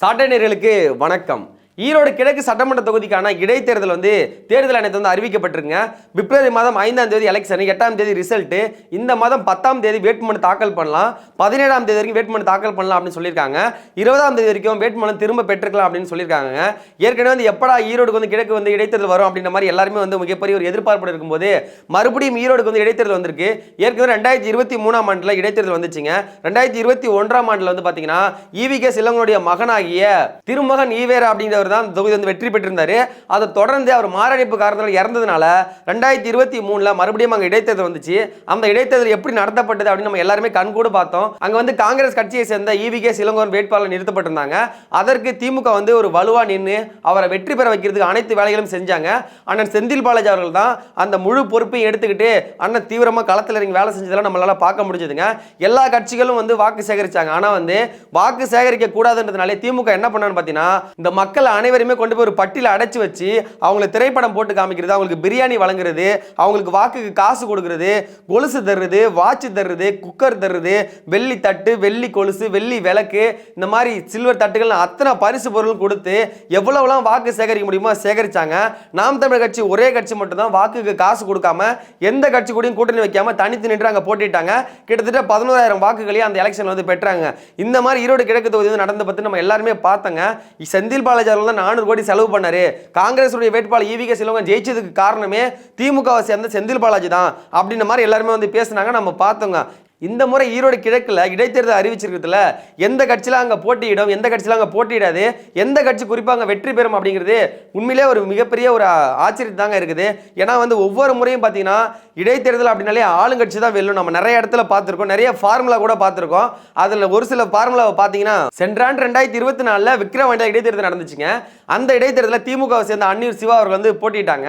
சாட்டை நேர்களுக்கு வணக்கம். ஈரோடு கிழக்கு சட்டமன்ற தொகுதிக்கான இடைத்தேர்தல் வந்து தேர்தல் ஆணையத்தை வந்து அறிவிக்கப்பட்டிருங்க பிப்ரவரி மாதம் ஐந்தாம் தேதி எலெக்ஷன் எட்டாம் தேதி ரிசல்ட்டு இந்த மாதம் பத்தாம் தேதி வேட்புமனு தாக்கல் பண்ணலாம். பதினேழாம் தேதி வரைக்கும் வேட்புமனு தாக்கல் பண்ணலாம் அப்படின்னு சொல்லியிருக்காங்க. இருபதாம் தேதி வரைக்கும் வேட்புமனு திரும்ப பெற்றுக்கலாம் அப்படின்னு சொல்லியிருக்காங்க ஏற்கனவே வந்து எப்படா ஈரோடுக்கு வந்து கிழக்கு வந்து இடைத்தேர்தல் வரும் அப்படின்ற மாதிரி எல்லாருமே வந்து மிகப்பெரிய ஒரு எதிர்பார்ப்பு இருக்கும்போது மறுபடியும் ஈரோடுக்கு வந்து இடைத்தேர்தல் வந்திருக்கு. ஏற்கனவே ரெண்டாயிரத்தி இருபத்தி மூணாம் ஆண்டில் இடைத்தேர்தல் வந்துச்சுங்க. ரெண்டாயிரத்தி இருபத்தி ஒன்றாம் ஆண்டில் வந்து பார்த்தீங்கன்னா இவிகே சிலங்கனுடைய மகனாகிய திருமகன் ஈவேரா அவர் தான் தொகுதி வந்து வெற்றி பெற்றிருந்தார். அதை தொடர்ந்து அவர் மாரடைப்பு காரணத்தில் இறந்ததுனால ரெண்டாயிரத்தி இருபத்தி மூணில் மறுபடியும் அங்கே இடைத்தேர்தல் வந்துச்சு. அந்த இடைத்தேர்தல் எப்படி நடத்தப்பட்டது அப்படின்னு நம்ம எல்லாருமே கண்கூட பார்த்தோம். அங்கே வந்து காங்கிரஸ் கட்சியை சேர்ந்த ஈவிகே சிலங்கோன் வேட்பாளர் நிறுத்தப்பட்டிருந்தாங்க. அதற்கு திமுக வந்து ஒரு வலுவாக நின்று அவரை வெற்றி பெற வைக்கிறதுக்கு அனைத்து வேலைகளும் செஞ்சாங்க. அண்ணன் செந்தில் பாலாஜி அவர்கள் தான் அந்த முழு பொறுப்பையும் எடுத்துக்கிட்டு அண்ணன் தீவிரமாக களத்தில் இறங்கி வேலை செஞ்சதெல்லாம் நம்மளால் பார்க்க முடிஞ்சதுங்க. எல்லா கட்சிகளும் வந்து வாக்கு சேகரிச்சாங்க. ஆனால் வந்து வாக்கு சேகரிக்க கூடாதுன்றதுனாலே திமுக என்ன பண்ணான்னு பார்த்தீங்கன்னா இந்த மக்கள் அனைவருமே கொண்டு போய் ஒரு பட்டியில் அடைச்சி வச்சு அவங்களை திரைப்படம் போட்டு காமிக்கிறது அவங்களுக்கு பிரியாணி வழங்குறது அவங்களுக்கு வாக்குக்கு காசு கொடுக்கறது கொலுசு தர்றது வாட்ச் தர்றது குக்கர் தர்றது வெள்ளி தட்டு வெள்ளி கொலுசு வெள்ளி விளக்கு இந்த மாதிரி சில்வர் தட்டுகள் அத்தனை பரிசு பொருள் கொடுத்து எவ்வளவுலாம் வாக்கு சேகரிக்க முடியுமோ சேகரிச்சாங்க. நாம் தமிழர் கட்சி ஒரே கட்சி மட்டும்தான் வாக்குக்கு காசு கொடுக்காம எந்த கட்சி கூடயும் கூட்டணி வைக்காம தனித்து நின்று அங்கே போட்டிட்டாங்க. கிட்டத்தட்ட பதினோராயிரம் வாக்குகளையும் அந்த எலெக்ஷன் வந்து பெற்றாங்க. இந்த மாதிரி ஈரோடு கிழக்கு தொகுதி வந்து நடந்த பற்றி நம்ம எல்லாருமே பார்த்தங்க. செந்தில் பாலாஜி தான் நானூறு கோடி செலவு பண்ணாரு. காங்கிரசுடைய வேட்பாளர் ஈவிகே சிலவங்க ஜெயிச்சதுக்கு காரணமே திமுகவை சேர்ந்த செந்தில் பாலாஜி தான். அப்படின்ற மாதிரி எல்லாருமே வந்து பேசுனாங்க. நம்ம பார்த்தோங்க. இந்த முறை ஈரோடு கிழக்கில் இடைத்தேர்தல் அறிவிச்சிருக்கிறதுல எந்த கட்சியில் அங்கே போட்டியிடும் எந்த கட்சியில் அங்கே போட்டியிடாது எந்த கட்சி குறிப்பாக அங்கே வெற்றி பெறும் அப்படிங்கிறது உண்மையிலே ஒரு மிகப்பெரிய ஒரு ஆச்சரியம் தாங்க இருக்குது. ஏன்னா வந்து ஒவ்வொரு முறையும் பார்த்தீங்கன்னா இடைத்தேர்தல் அப்படின்னாலே ஆளுங்கட்சி தான் வெல்லும். நம்ம நிறைய இடத்துல பார்த்துருக்கோம். நிறைய ஃபார்முலா கூட பார்த்துருக்கோம். அதில் ஒரு சில ஃபார்முலாவை பார்த்தீங்கன்னா சென்றாண்டு ரெண்டாயிரத்தி இருபத்தி நாலில் விக்ரவாண்டியா இடைத்தேர்தல் நடந்துச்சுங்க. அந்த இடைத்தேர்தலில் திமுகவை சேர்ந்த அன்னியூர் சிவா அவர்கள் வந்து போட்டிட்டாங்க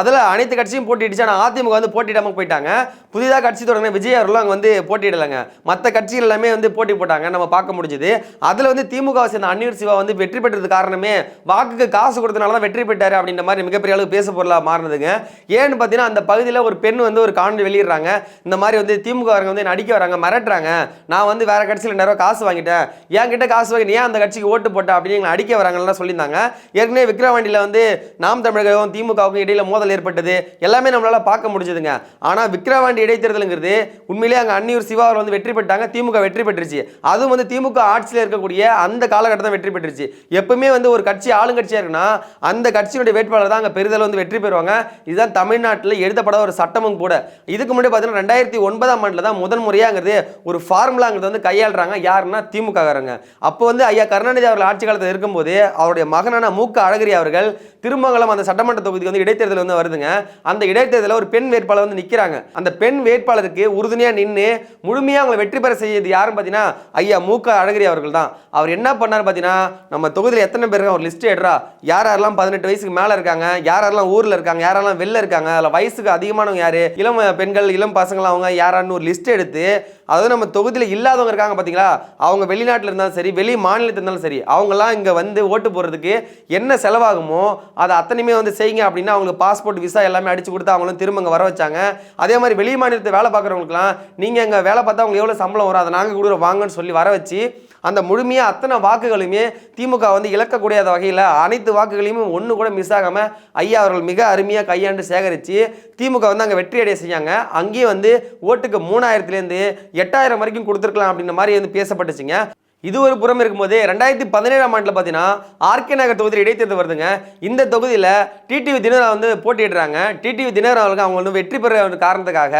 அதில் அனைத்து கட்சியும் போட்டிடுச்சு ஆனால் அதிமுக வந்து போட்டியிடாமல் போயிட்டாங்க. புதிதாக கட்சி தொடங்கின விஜய் அவர்களும் அங்கே வந்து போட்டியிடலைங்க. மற்ற கட்சிகள் எல்லாமே வந்து போட்டி போட்டாங்க. நம்ம பார்க்க முடிஞ்சுது. அதில் வந்து திமுகவை சேர்ந்த அன்னீர் சிவா வந்து வெற்றி பெற்றது காரணமே வாக்குக்கு காசு கொடுத்தனால தான் வெற்றி பெற்றார் அப்படின்ற மாதிரி மிகப்பெரிய அளவு பேச பொருளாக மாறினதுங்க. ஏன்னு பார்த்தீங்கன்னா அந்த பகுதியில் ஒரு பெண் வந்து ஒரு காணொலி வெளியிடுறாங்க. இந்த மாதிரி வந்து திமுக வந்து நடிக்க வராங்க மிரட்டுறாங்க. நான் வந்து வேற கட்சியில் நிறைய காசு வாங்கிட்டேன். என்கிட்ட காசு வாங்கி நீ ஏன் அந்த கட்சிக்கு ஓட்டு போட்ட அப்படின்னு எங்களை அடிக்க வராங்கலாம் சொல்லியிருந்தாங்க. ஏற்கனவே விக்ரவாண்டியில் வந்து நாம் தமிழகம் திமுகவுக்கும் இடையில மோதல் ஏற்பட்டது. எல்லாமே நம்மளால் பார்க்க முடிஞ்சதுங்க. ஆனால் விக்ரவாண்டி இடைத்தேர்தலுங்கிறது உண்மையிலேயே அங்கே அன்னி அன்னியூர் சிவா அவர் வந்து வெற்றி பெற்றாங்க திமுக வெற்றி பெற்றுச்சு. அதுவும் வந்து திமுக ஆட்சியில் இருக்கக்கூடிய அந்த காலகட்டத்தில் வெற்றி பெற்றுச்சு. எப்பவுமே வந்து ஒரு கட்சி ஆளுங்கட்சியாக இருக்குன்னா அந்த கட்சியினுடைய வேட்பாளர் தான் அங்கே பெரிதல் வந்து வெற்றி பெறுவாங்க. இதுதான் தமிழ்நாட்டில் எழுதப்படாத ஒரு சட்டமும் கூட. இதுக்கு முன்னாடி பார்த்தீங்கன்னா ரெண்டாயிரத்தி ஒன்பதாம் ஆண்டில் தான் முதன் முறையாங்கிறது ஒரு ஃபார்முலாங்கிறது வந்து கையாளுறாங்க யாருன்னா திமுக காரங்க அப்போ வந்து ஐயா கருணாநிதி அவர்கள் ஆட்சி காலத்தில் இருக்கும்போது அவருடைய மகனான மூக்க அழகிரி அவர்கள் திருமங்கலம் அந்த சட்டமன்ற தொகுதிக்கு வந்து இடைத்தேர்தல் வந்து வருதுங்க. அந்த இடைத்தேர்தலில் ஒரு பெண் வேட்பாளர் வந்து நிற்கிறாங்க அந்த பெண் வேட்பாளருக்கு உறுதுணையாக நின்று முழுமையாக அவங்களை வெற்றி பெற செய்யது யாருன்னு பார்த்தீங்கன்னா ஐயா மூக்க அழகிரி அவர்கள் தான். அவர் என்ன பண்ணார் பார்த்தீங்கன்னா நம்ம தொகுதியில் எத்தனை பேர் ஒரு லிஸ்ட் எடுறா? யார் யாரெல்லாம் பதினெட்டு வயசுக்கு மேலே இருக்காங்க? யார் யாரெல்லாம் ஊரில் இருக்காங்க? யாரெல்லாம் வெளில இருக்காங்க? அதில் வயசுக்கு அதிகமானவங்க யார்? இளம் பெண்கள் இளம் பசங்கள் அவங்க யாரான்னு ஒரு லிஸ்ட் எடுத்து அதாவது நம்ம தொகுதியில் இல்லாதவங்க இருக்காங்க பார்த்தீங்களா அவங்க வெளிநாட்டில் இருந்தாலும் சரி வெளி மாநிலத்தில் இருந்தாலும் சரி அவங்களாம் இங்கே வந்து ஓட்டு போடுறதுக்கு என்ன செலவாகுமோ அதை அத்தனையுமே வந்து செய்யுங்க அப்படின்னா அவங்களுக்கு பாஸ்போர்ட் விசா எல்லாமே அடிச்சு கொடுத்து அவங்களும் திரும்ப இங்கே வர வச்சாங்க. அதே மாதிரி வெளி மாநிலத்தை வேலை பார்க்குறவங்களுக்குலாம் நீங்கள் இங்கே வேலை பார்த்தா உங்களுக்கு எவ்வளோ சம்பளம் வரும்? அதை நாங்கள் கொடுக்குற வாங்கன்னு சொல்லி வர வச்சு அந்த முழுமையாக அத்தனை வாக்குகளுமே திமுக வந்து இழக்கக்கூடிய வகையில் அனைத்து வாக்குகளையுமே ஒன்று கூட மிஸ் ஆகாமல் ஐயா அவர்கள் மிக அருமையாக கையாண்டு சேகரித்து திமுக வந்து அங்கே வெற்றி அடைய செஞ்சாங்க. அங்கேயும் வந்து ஓட்டுக்கு மூணாயிரத்துலேருந்து எட்டாயிரம் வரைக்கும் கொடுத்துருக்கலாம் அப்படின்ற மாதிரி வந்து பேசப்பட்டுச்சுங்க. இது ஒரு புறம் இருக்கும்போது ரெண்டாயிரத்தி பதினேழாம் ஆண்டில் பார்த்தீங்கன்னா ஆர்கே நகர் தொகுதியில் இடைத்தேர்தல் வருதுங்க. இந்த தொகுதியில் டிடிவி தினகரன் வந்து போட்டியிடுறாங்க. டிடிவி தினகரன் அவர்களுக்கு அவங்க வந்து வெற்றி பெற காரணத்துக்காக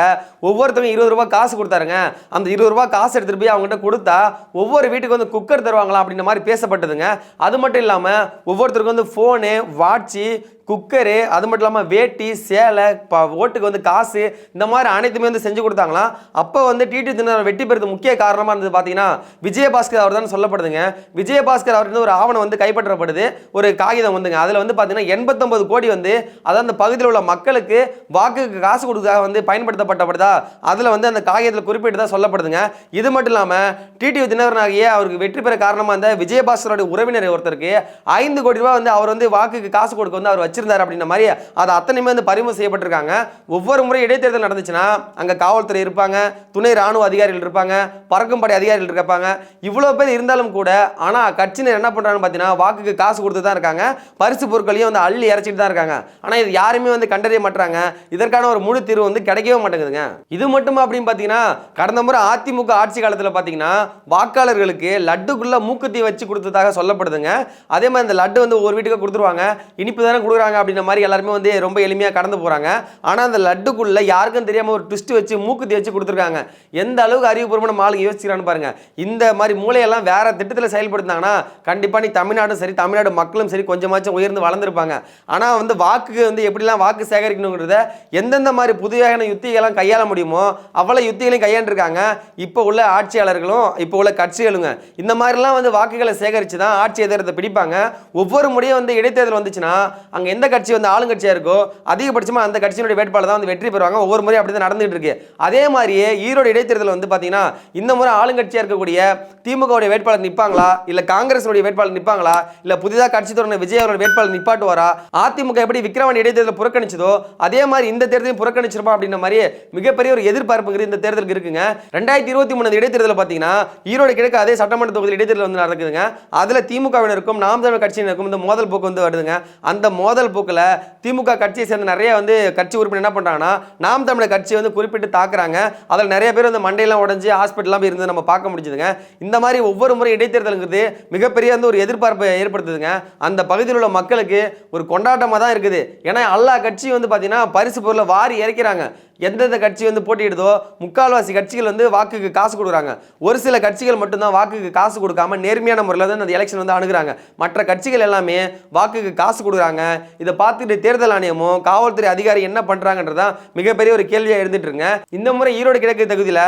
ஒவ்வொருத்தவங்க இருபது ரூபா காசு கொடுத்தாருங்க. அந்த இருபது ரூபா காசு எடுத்துகிட்டு போய் அவங்ககிட்ட கொடுத்தா ஒவ்வொரு வீட்டுக்கு வந்து குக்கர் தருவாங்களா அப்படின்ற மாதிரி பேசப்பட்டதுங்க. அது மட்டும் இல்லாமல் ஒவ்வொருத்தருக்கும் வந்து ஃபோனு வாட்சி குக்கரு அது மட்டும் இல்லாமல் வேட்டி சேலை ப ஓட்டுக்கு வந்து காசு இந்த மாதிரி அனைத்துமே வந்து செஞ்சு கொடுத்தாங்களாம் அப்போ வந்து டிடி தினகரன் வெற்றி பெறுறது முக்கிய காரணமாக இருந்தது பார்த்தீங்கன்னா விஜயபாஸ்கர் அவர் தான் சொல்லப்படுதுங்க. விஜயபாஸ்கர் அவர்கிட்ட ஒரு ஆவணம் வந்து கைப்பற்றப்படுது. ஒரு காகிதம் வந்துங்க. அதில் வந்து பார்த்தீங்கன்னா எண்பத்தொம்பது கோடி வந்து அதாவது அந்த பகுதியில் உள்ள மக்களுக்கு வாக்குக்கு காசு கொடுக்கறதுக்காக வந்து பயன்படுத்தப்பட்டப்படுதா அதில் வந்து அந்த காகிதத்தில் குறிப்பிட்டு தான் சொல்லப்படுதுங்க. இது மட்டும் இல்லாமல் டிடி தினகரன் ஆகிய அவருக்கு வெற்றி பெற காரணமாக இருந்த விஜயபாஸ்கரோட உறவினர் ஒருத்தருக்கு ஐந்து கோடி ரூபாய் வந்து அவர் வந்து வாக்குக்கு காசு கொடுக்க வந்து அவர் வச்சு வச்சிருந்தார் அப்படின்ற மாதிரி அதை அத்தனையுமே வந்து பறிமுதல் செய்யப்பட்டிருக்காங்க. ஒவ்வொரு முறை இடைத்தேர்தல் நடந்துச்சுன்னா அங்கே காவல்துறை இருப்பாங்க துணை ராணுவ அதிகாரிகள் இருப்பாங்க பறக்கும் படை அதிகாரிகள் இருப்பாங்க இவ்வளோ பேர் இருந்தாலும் கூட ஆனால் கட்சியினர் என்ன பண்ணுறாங்கன்னு பார்த்தீங்கன்னா வாக்குக்கு காசு கொடுத்து தான் இருக்காங்க. பரிசு பொருட்களையும் வந்து அள்ளி இறச்சிட்டு தான் இருக்காங்க. ஆனால் இது யாருமே வந்து கண்டறிய மாட்டாங்க இதற்கான ஒரு முழு தீர்வு வந்து கிடைக்கவே மாட்டேங்குதுங்க. இது மட்டுமா அப்படின்னு பார்த்தீங்கன்னா கடந்த முறை அதிமுக ஆட்சி காலத்தில் பார்த்தீங்கன்னா வாக்காளர்களுக்கு லட்டுக்குள்ளே மூக்குத்தி வச்சு கொடுத்ததாக சொல்லப்படுதுங்க. அதே மாதிரி இந்த லட்டு வந்து ஒரு வீட்டுக்கு கொடுத்துருவாங்க. இனிப்பு தானே கொடுக்குறாங்க. அப்படின்ற மாதிரி எல்லாருமே வந்து ரொம்ப எளிமையாக கடந்து போகிறாங்க ஆனால் அந்த லட்டுக்குள்ள யாருக்கும் தெரியாமல் ஒரு ட்விஸ்ட் வச்சு மூக்குத்தி வச்சு கொடுத்துருக்காங்க. எந்த அளவுக்கு அறிவுபூர்வமான ஆளுங்க யோசிக்கிறான்னு பாருங்க. இந்த மாதிரி மூளையெல்லாம் வேற திட்டத்தில் செயல்படுத்தாங்கன்னா கண்டிப்பாக நீ தமிழ்நாடும் சரி தமிழ்நாடு மக்களும் சரி கொஞ்சமாச்சும் உயர்ந்து வளர்ந்துருப்பாங்க. ஆனால் வந்து வாக்குக்கு வந்து எப்படிலாம் வாக்கு சேகரிக்கணுங்கிறத எந்தெந்த மாதிரி புதிய யுத்திகள்லாம் கையாள முடியுமோ அவ்வளோ யுத்திகளையும் கையாண்டுருக்காங்க. இப்போ உள்ள ஆட்சியாளர்களும் இப்போ உள்ள கட்சிகளுங்க இந்த மாதிரிலாம் வந்து வாக்குகளை சேகரித்து தான் ஆட்சி எதிரத்தை பிடிப்பாங்க. ஒவ்வொரு முறையும் வந்து இடைத்தேர்தல் வந்துச்சுன்னா அங்கே எந்த கட்சி வந்து ஆளுங்கட்சியாக இருக்கோ அதிகபட்சமாக அந்த கட்சியினுடைய வேட்பாளர் தான் வந்து வெற்றி பெறுவாங்க. ஒவ்வொரு முறையும் அப்படி தான் நடந்துகிட்டு இருக்கு. அதே மாதிரியே ஈரோடு இடைத்தேர்தல் வந்து பார்த்தீங்கன்னா இந்த முறை ஆளுங்கட்சியாக இருக்கக்கூடிய திமுகவுடைய வேட்பாளர் நிற்பாங்களா இல்லை காங்கிரஸுடைய வேட்பாளர் நிற்பாங்களா இல்லை புதிதாக கட்சி தொடர்ந்த விஜய் அவர்கள் வேட்பாளர் நிப்பாட்டுவாரா அதிமுக எப்படி விக்ரவாணி இடைத்தேர்தல் புறக்கணிச்சதோ அதே மாதிரி இந்த தேர்தலையும் புறக்கணிச்சிருப்பா அப்படின்ற மாதிரி மிகப்பெரிய ஒரு எதிர்பார்ப்புங்கிறது இந்த தேர்தலுக்கு இருக்குங்க. ரெண்டாயிரத்தி இருபத்தி மூணு இடைத்தேர்தல் பார்த்தீங்கன்னா ஈரோடு கிழக்கு அதே சட்டமன்ற தொகுதியில் இடைத்தேர்தல் வந்து நடக்குதுங்க. அதில் திமுகவினருக்கும் நாம் தமிழ் கட்சியினருக்கும் இந்த மோதல் போக்கு வந்து வருதுங்க. அந்த மோதல் போக்கில் திமுக கட்சியை சேர்ந்த நிறைய வந்து கட்சி உறுப்பினர் என்ன பண்ணுறாங்கன்னா நாம் தமிழர் கட்சி வந்து குறிப்பிட்டு தாக்குறாங்க. அதில் நிறைய பேர் வந்து மண்டையெல்லாம் உடஞ்சி ஹாஸ்பிட்டல்லாம் போய் இருந்து நம்ம பார்க்க முடிஞ்சுதுங்க. இந்த மாதிரி ஒவ்வொரு முறை இடைத்தேர்தலுங்கிறது மிகப்பெரிய வந்து ஒரு எதிர்பார்ப்பை ஏற்படுத்துதுங்க. அந்த பகுதியில் உள்ள மக்களுக்கு ஒரு கொண்டாட்டமாக தான் இருக்குது. ஏன்னா எல்லா கட்சியும் வந்து பார்த்தீங்கன்னா பரிசு பொருளை வாரி இறக்கிறாங்க. எந்தெந்த கட்சி வந்து போட்டியிடுதோ முக்கால்வாசி கட்சிகள் வந்து வாக்குக்கு காசு கொடுக்குறாங்க. ஒரு சில கட்சிகள் மட்டும்தான் வாக்குக்கு காசு கொடுக்காம நேர்மையான முறையில் தான் அந்த எலெக்ஷன் வந்து அணுகுறாங்க. மற்ற கட்சிகள் எல்லாமே வாக்குக்கு காசு கொடுக்குறாங்க. இதை பார்த்துட்டு தேர்தல் ஆணையமும் காவல்துறை அதிகாரி என்ன பண்ணுறாங்கன்றதான் மிகப்பெரிய ஒரு கேள்வியாக இருந்துட்டு இருங்க இந்த முறை ஈரோடு கிழக்கு தகுதியில்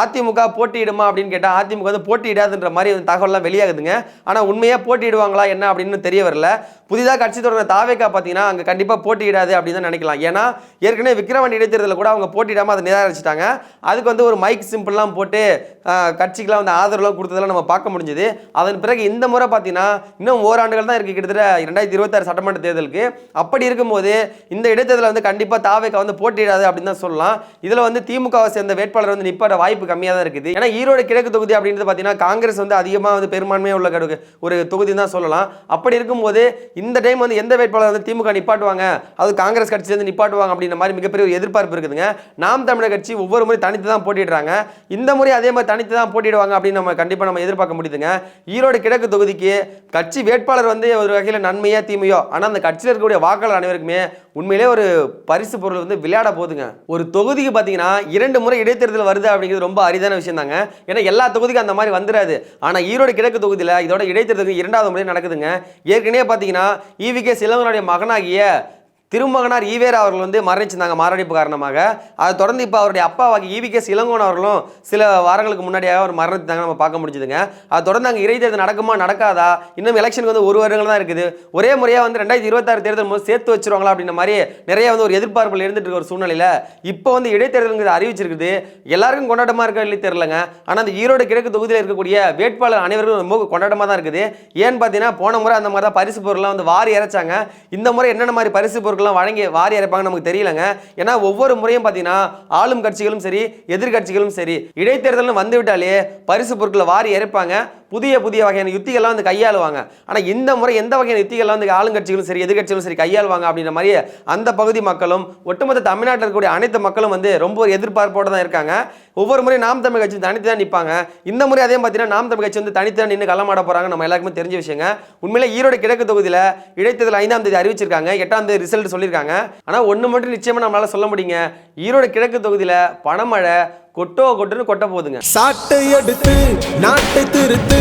அதிமுக போட்டியிடுமா அப்படின்னு கேட்டால் அதிமுக வந்து போட்டியிடாதுன்ற மாதிரி வந்து தகவல்லாம் வெளியாகுதுங்க. ஆனால் உண்மையாக போட்டியிடுவாங்களா என்ன அப்படின்னு தெரிய வரல. புதிதாக கட்சி தொடர்ந்த தாவேக்கா பார்த்தீங்கன்னா அங்கே கண்டிப்பாக போட்டியிடாது அப்படின்னு தான் நினைக்கலாம். ஏன்னா ஏற்கனவே விக்ரவாணி இடைத்தேர்தலில் கூட அவங்க போட்டியிடாமல் அதை நிராகரிச்சிட்டாங்க. அதுக்கு வந்து ஒரு மைக் சிம்பிள்லாம் போட்டு கட்சிக்கெலாம் வந்து ஆதரவுலாம் கொடுத்ததெல்லாம் நம்ம பார்க்க முடிஞ்சது. அதன் பிறகு இந்த முறை பார்த்தீங்கன்னா இன்னும் ஓராண்டுகள் தான் இருக்குது கிட்டத்தட்ட ரெண்டாயிரத்தி இருபத்தாறு சட்டமன்ற தேர்தலுக்கு. அப்படி இருக்கும்போது இந்த இடைத்தேர்தலில் வந்து கண்டிப்பாக தாவேக்கா வந்து போட்டியிடாது அப்படின்னு தான் சொல்லலாம். இதில் வந்து திமுகவை சேர்ந்த வேட்பாளர் வந்து நிற்பாட வாய்ப்பு கம்மியாக தான் இருக்குது. ஏன்னா ஈரோடு கிழக்கு தொகுதி அப்படின்றது பார்த்தீங்கன்னா காங்கிரஸ் வந்து அதிகமாக வந்து பெரும்பான்மையாக உள்ள கடு- ஒரு தொகுதி தான் சொல்லலாம். அப்படி இருக்கும்போது இந்த டைம் வந்து எந்த வேட்பாளர் வந்து திமுக நிப்பாட்டுவாங்க? அது காங்கிரஸ் கட்சியிலேருந்து நிப்பாட்டுவாங்க அப்படின்ற மாதிரி மிகப்பெரிய ஒரு எதிர்பார்ப்பு இருக்குதுங்க. நாம் தமிழர் கட்சி ஒவ்வொரு முறை தனித்து தான் போட்டிடுறாங்க இந்த முறை அதே மாதிரி தனித்து தான் போட்டிடுவாங்க அப்படின்னு நம்ம கண்டிப்பாக நம்ம எதிர்பார்க்க முடியுதுங்க. ஈரோடு கிழக்கு தொகுதிக்கு கட்சி வேட்பாளர் வந்து ஒரு வகையில் நன்மையோ தீமையோ ஆனால் அந்த கட்சியில் இருக்கக்கூடிய வாக்காளர் அனைவருக்குமே உண்மையிலே ஒரு பரிசு பொருள் வந்து விளையாட போகுதுங்க ஒரு தொகுதிக்கு பார்த்தீங்கன்னா இரண்டு முறை இடைத்தேர்தல் வருது அப்படிங்கிறது ரொம்ப அரிதான விஷயம் தாங்க ஏன்னா எல்லா தொகுதிக்கும் அந்த மாதிரி வந்துடாது ஆனால் ஈரோடு கிழக்கு தொகுதியில் இதோட இடைத்தேர்தலுக்கு இரண்டாவது முறை நடக்குதுங்க. ஏற்கனவே பார்த்தீங்கன்னா ஈவிகே சிலவனுடைய மகனாகிய திருமகனார் ஈவேரா அவர்கள் வந்து மரணிச்சிருந்தாங்க மாரடைப்பு காரணமாக. அதை தொடர்ந்து இப்போ அவருடைய அப்பாவாகி ஈவிகேஸ் இளங்கோன் அவர்களும் சில வாரங்களுக்கு முன்னாடியாக அவர் மரணித்தாங்க நம்ம பார்க்க முடிஞ்சுதுங்க. அதை தொடர்ந்து அங்கே இடைத்தேர்தல் நடக்குமா நடக்காதா? இன்னும் எலெக்ஷனுக்கு வந்து ஒரு வருடங்கள் தான் இருக்குது. ஒரே முறையாக வந்து ரெண்டாயிரத்தி இருபத்தாறு தேர்தல் போது சேர்த்து வச்சிருவாங்களா அப்படின்ற மாதிரி நிறைய வந்து ஒரு எதிர்பார்ப்புகள் இருந்துட்டு இருக்க ஒரு சூழ்நிலையில் இப்போ வந்து இடைத்தேர்தலுங்கிறது அறிவிச்சிருக்குது. எல்லாருக்கும் கொண்டாட்டமாக இருக்கா இல்லையே தெரிலங்க ஆனால் அந்த ஈரோடு கிழக்கு தொகுதியில் இருக்கக்கூடிய வேட்பாளர் அனைவருக்கும் ரொம்ப கொண்டாட்டமாக தான் இருக்குது. ஏன்னு பார்த்தீங்கன்னா போன முறை அந்த மாதிரி தான் பரிசு பொருள்லாம் வந்து வாரி இறைச்சாங்க. இந்த முறை என்னென்ன மாதிரி பரிசு பொருள் பொருட்கள்லாம் வழங்கி வாரி இறைப்பாங்க நமக்கு தெரியலங்க. ஏன்னா ஒவ்வொரு முறையும் பார்த்தீங்கன்னா ஆளும் கட்சிகளும் சரி எதிர்கட்சிகளும் சரி இடைத்தேர்தல்னு வந்து விட்டாலே பரிசு பொருட்களை வாரி இறைப்பாங்க புதிய புதிய வகையான யுத்திகள்லாம் வந்து கையாளுவாங்க. ஆனால் இந்த முறை எந்த வகையான யுத்திகள்லாம் வந்து ஆளுங்கட்சிகளும் சரி எதிர்கட்சிகளும் சரி கையாளுவாங்க அப்படின்ற மாதிரி அந்த பகுதி மக்களும் ஒட்டுமொத்த தமிழ்நாட்டில் இருக்கக்கூடிய அனைத்து மக்களும் வந்து ரொம்ப ஒரு எதிர்பார்ப்போடு தான் இருக்காங்க. ஒவ்வொரு முறையும் நாம் தமிழ் கட்சி தனித்து தான் நிற்பாங்க இந்த முறை அதே பார்த்தீங்கன்னா நாம் தமிழ் கட்சி வந்து தனித்து நின்று களமாட போகிறாங்க நம்ம எல்லாருக்குமே தெரிஞ்ச விஷயங்க. உண்மையிலே ஈரோடு கிழக்கு தொகுதியில் இடைத்தேர்தல் ஐந்தாம் தேதி அறிவிச்சிருக்காங்க. எட்டாம் தேதி ரிசல்ட் சொல்லியிருக்காங்க. ஆனால் ஒன்று மட்டும் நிச்சயமாக நம்மளால சொல்ல முடியுங்க. ஈரோடு கிழக்கு தொகுதியில் பணமழை கொட்டோ கொட்டுன்னு கொட்ட போகுதுங்க. சாட்டை எடுத்து நாட்டை திருத்து